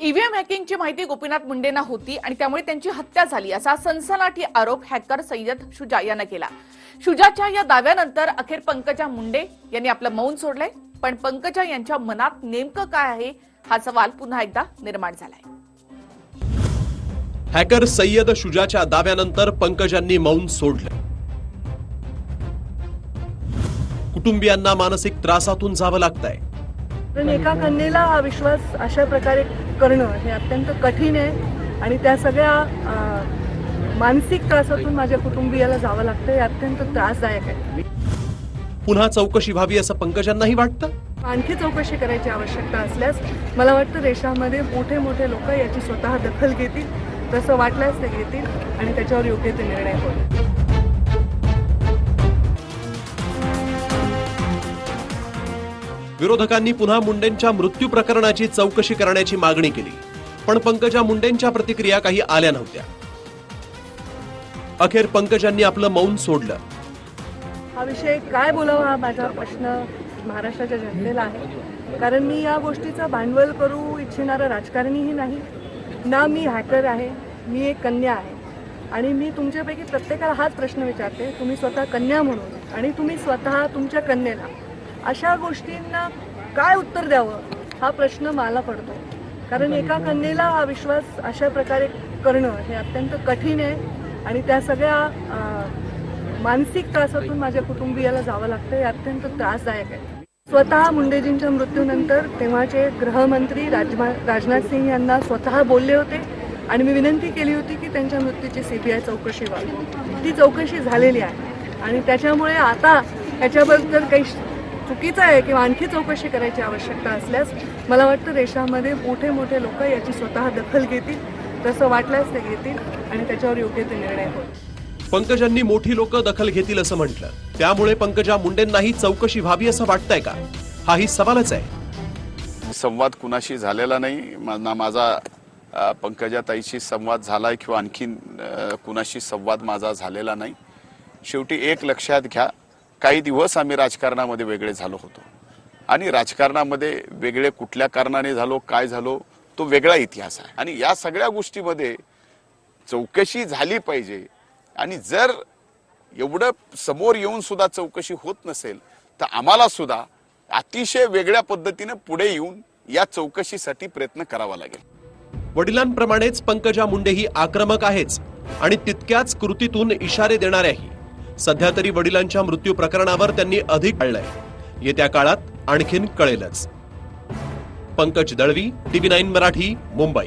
EVM हॅकिंगची माहिती गोपीनाथ मुंडेंना होती आणि त्यामुळे त्यांची हत्या झाली असा सनसनाटी आरोप हॅकर सय्यद शुजा यानं केला. शुजाच्या या दाव्यानंतर अखेर पंकजा मुंडे यांनी आपलं मौन सोडलंय. पण पंकजा यांच्या मनात नेमकं काय आहे हा सवाल पुन्हा एकदा निर्माण झालाय. हॅकर सय्यद शुजाच्या दाव्यानंतर पंकजांनी मौन सोडलं कुटुंबियांना मानसिक त्रासातून जावं लागतंय. कारण एका कन्येला हा विश्वास अशा प्रकारे करणं हे अत्यंत कठीण आहे. आणि त्या सगळ्या मानसिक त्रासातून माझ्या कुटुंबियाला जावं लागतं. हे अत्यंत त्रासदायक आहे. पुन्हा चौकशी व्हावी असं पंकजांनाही वाटतं? आणखी चौकशी करायची आवश्यकता असल्यास मला वाटतं देशामध्ये मोठे मोठे लोक याची स्वतः दखल घेतील तसं वाटल्यास ते घेतील आणि त्याच्यावर योग्य ते निर्णय होईल. विरोधकांनी पुन्हा मुंडेंच्या मृत्यू प्रकरणाची चौकशी करण्याची मागणी केली. पण पंकजा मुंडेंच्या प्रतिक्रिया काही आल्या नव्हत्या. अखेर पंकजांनी आपलं मौन सोडलं. हा विषय काय बोलावा हा माझा प्रश्न महाराष्ट्राच्या जनतेला आहे. कारण मी या गोष्टीचं भांडवल करू इच्छिणारं राजकारणीही नाही. ना मी हॅकर आहे मी एक कन्या आहे. आणि मी तुमच्यापैकी प्रत्येकाला हाच प्रश्न विचारते तुम्ही स्वतः कन्या म्हणून आणि तुम्ही स्वतः तुमच्या कन्येला. अशा गोष्टींना काय उत्तर द्यावं हा प्रश्न मला पडतो. कारण एका कन्येला हा विश्वास अशा प्रकारे करणं हे अत्यंत कठीण आहे आणि त्या सगळ्या मानसिक त्रासातून माझ्या कुटुंबियाला जावं लागतं हे अत्यंत त्रासदायक आहे. स्वतः मुंडेजींच्या मृत्यूनंतर तेव्हाचे गृहमंत्री राजमा राजनाथ सिंग यांना स्वतः बोलले होते आणि मी विनंती केली होती की त्यांच्या मृत्यूची सीबीआय चौकशी व्हावी. ती चौकशी झालेली आहे आणि त्याच्यामुळे आता त्याच्याबद्दल काही चुकीचं आहे किंवा आणखी चौकशी करायची आवश्यकता असल्यास मला वाटतं देशामध्ये मोठे मोठे लोक याची स्वतः दखल घेतील तसं वाटल्यास ते घेतील आणि त्याच्यावर योग्य ते निर्णय होईल. पंकजांनी मोठी लोक दखल घेतील असं म्हटलं. त्यामुळे पंकजा मुंडेंनाही चौकशी व्हावी असं वाटतंय का? हाही सवालच आहे. संवाद कुणाशी झालेला नाही ना माझा अ, पंकजाताईशी संवाद झालाय किंवा आणखीन अ, कुणाशी संवाद माझा झालेला नाही. शेवटी एक लक्षात घ्या काही दिवस आम्ही राजकारणामध्ये वेगळे झालो होतो. आणि राजकारणामध्ये वेगळे कुठल्या कारणाने झालो काय झालो तो वेगळा इतिहास आहे. आणि या सगळ्या गोष्टीमध्ये चौकशी झाली पाहिजे. आणि जर एवढं समोर येऊन सुद्धा चौकशी होत नसेल तर आम्हाला सुद्धा अतिशय वेगळ्या पद्धतीनं पुढे येऊन या चौकशीसाठी प्रयत्न करावा लागेल. वडिलांप्रमाणेच पंकजा मुंडेही आक्रमक आहेच आणि तितक्याच कृतीतून इशारे देणाऱ्याही. सध्या तरी वडिलांच्या मृत्यू प्रकरणावर त्यांनी अधिक कळलंय. येत्या काळात आणखीन कळेलच. Pankaj Dalvi TV nine Marathi Mumbai.